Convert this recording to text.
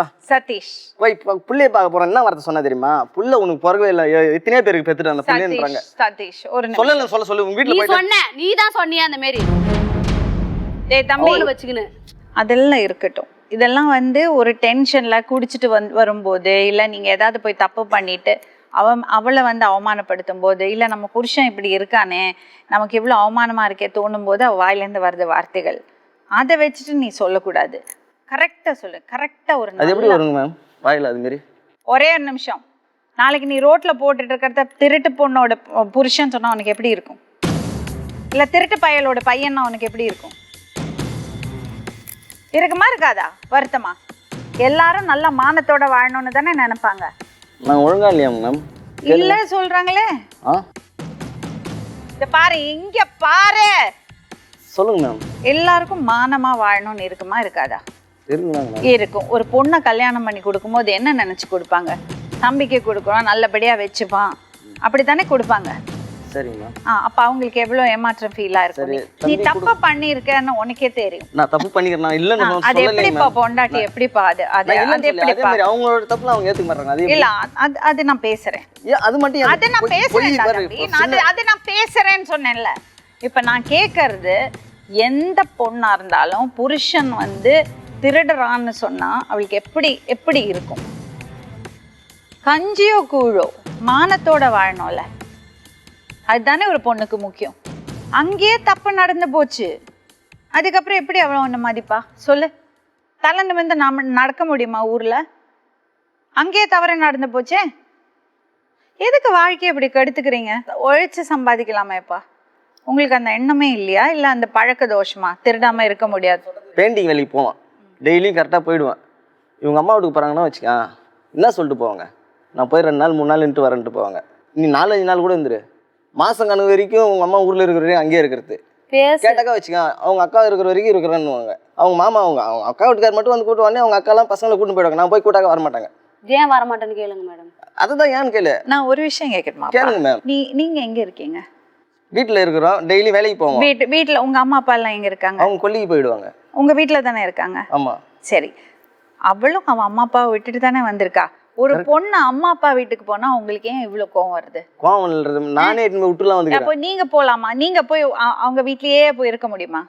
பா சதீஷ். போய் இப்போ புள்ளைய பார்க்க போறேன் என்ன வார்த்தை சொன்னா தெரியுமா? புள்ள உனக்கு பிறகவே இல்லை. எத்தனையோ பேருக்கு பெத்துட்டு அந்த புள்ளைன்றாங்க சதீஷ் ஒரு நிமிஷம். சொல்லல சொல்ல சொல்லு. உங்க நீ வீட்டுல போயிட்டு சொன்ன நீ தான் சொன்னியா அந்த மாதிரி டேய் தம்பி அவனு வச்சுக்கின்னு. அதெல்லாம் இருக்கட்டும். இதெல்லாம் வந்து ஒரு டென்ஷன்ல குடிச்சிட்டு வந்து வரும்போது இல்ல நீங்க ஏதாவது போய் தப்பு பண்ணிட்டு அவன் அவளை வந்து அவமானப்படுத்தும் போது இல்ல நம்ம புருஷன் இப்படி இருக்கானே நமக்கு இவ்வளவு அவமானமா இருக்கே தோணும் போது அவ வாயிலேருந்து வருது வார்த்தைகள். அதை வச்சுட்டு நீ சொல்லக்கூடாது. கரெக்டா சொல்லு கரெக்டா ஒரு அது எப்படி வருங்க மேம் வாயில அது மாரி? ஒரே ஒரு நிமிஷம். நாளைக்கு நீ ரோட்ல போட்டுட்டு இருக்கிறத திருட்டு பொண்ணோட புருஷன் சொன்னா உனக்கு எப்படி இருக்கும்? இல்ல திருட்டு பயலோட பையன்னா உனக்கு எப்படி இருக்கும்? இருக்குமா இருக்காதா? வருத்தமா? எல்லாரும் நல்ல மானத்தோட வாழணும்னு தானே நினைப்பாங்க. நான் ஒழுங்கா இல்லையா மேம் இல்ல சொல்றாங்களே. இத பாரு இங்க பாரு. சொல்லுங்க மேம் எல்லாருக்கும் மானமா வாழணும்னு இருக்குமா இருக்காதா? இருக்கும். ஒரு பொண்ணை கல்யாணம் பண்ணி கொடுக்கும்போது என்ன நினைச்சு கொடுப்பாங்க? தம்பிக்கு கொடுக்குறோம் நல்லபடியா வச்சுப்பான். அப்படித்தானே கொடுப்பாங்க? சரிங்க ஆ, அப்ப அவங்களுக்கு எவ்வளவு ஏமாற்றம் ஃபீலா இருக்கும்? நீ- தப்பா பண்ணிருக்கன்னு உனக்கே தெரியும். நான் தப்பு பண்ணிக்கிறேன் நான் அது எப்படிப்பா பொண்டாட்டி? எப்படிப்பா அது? அது அது எப்படிப்பா? அவங்களோட தப்புல அவங்க ஏத்துக்க மாட்டாங்க. அது இல்ல அது அது நான் பேசுறேன். அது மட்டும் அது நான் பேசுறேன் அது அது நான் பேசுறேன்னு சொன்னேன்ல. இப்ப நான் கேக்குறது எந்த பொண்ணா இருந்தாலும் புருஷன் வந்து திருடுறான்னு சொன்னா அவளுக்கு எப்படி எப்படி இருக்கும்? கஞ்சியோ கூழோ மானத்தோட வாழணும்ல. அதுதானே ஒரு பொண்ணுக்கு முக்கியம். அங்கேயே தப்பு நடந்து போச்சு. அதுக்கப்புறம் எப்படி அவளை ஒன்று மதிப்பா? சொல்லு. தலை நிமிர்ந்து நாம நடக்க முடியுமா ஊர்ல? அங்கேயே தவறு நடந்து போச்சே? எதுக்கு வாழ்க்கையை இப்படி கெடுத்துக்கிறீங்க? உழைச்சி சம்பாதிக்கலாமேப்பா உங்களுக்கு அந்த எண்ணமே இல்லையா? இல்ல அந்த பழக்க தோஷமா? திருடாம இருக்க முடியாது. பெயிண்டிங் வேலைக்கு போவான் டெய்லியும் கரெக்டாக போயிடுவேன். இவங்க அம்மா வீட்டுக்கு போகிறாங்கன்னா வச்சுக்க என்ன சொல்லிட்டு போவாங்க? நான் போய் ரெண்டு நாள் மூணு நாள் நின்று வரேன்ட்டு போவாங்க. நீ நாலஞ்சு நாள் கூட இருந்துரு. மாதம் கணக்கு வரைக்கும் உங்கள் அம்மா ஊரில் இருக்கிற வரைக்கும் அங்கேயே இருக்கிறது. கேட்டாக்கா வச்சுக்க அவங்க அக்கா இருக்கிற வரைக்கும் இருக்கிறேன்னுவாங்க. அவங்க மாமா அவங்க அவங்க அக்கா வீட்டுக்கார் மட்டும் வந்து கூட்டுவானே அவங்க அக்காலாம் பசங்களை கூட்டு போயிடுவாங்க. நான் போய் கூட்டாக்க வர மாட்டாங்க ஏன் வர மாட்டேன்னு கேளுங்க மேடம். அதுதான் ஏன்னு கேளு. நான் ஒரு விஷயம் கேட்கட்டுமா கேளுங்க மேம். நீ நீங்க எங்க இருக்கீங்க? வீட்டில் இருக்கிறோம் டெய்லி வேலைக்கு போவோம். வீட்டு வீட்டுல உங்க அம்மா அப்பா எல்லாம் எங்க இருக்காங்க? அவங்க கொல்லிக்கு போயிடுவாங்க. உங்க வீட்டுல தானே இருக்காங்க? ஆமாம் சரி. அவளும் அவன் அம்மா அப்பாவை விட்டுட்டு தானே வந்திருக்கா? ஒரு பொண்ணு அம்மா அப்பா வீட்டுக்கு போனா உங்களுக்கு ஏன் இவ்வளவு கோவம் வருது? கோவம் நானே விட்டுலாம் வந்துக்கிறேன். அப்போ நீங்க போலாமா? நீங்க போய் அவங்க வீட்லயே போய் இருக்க முடியுமா?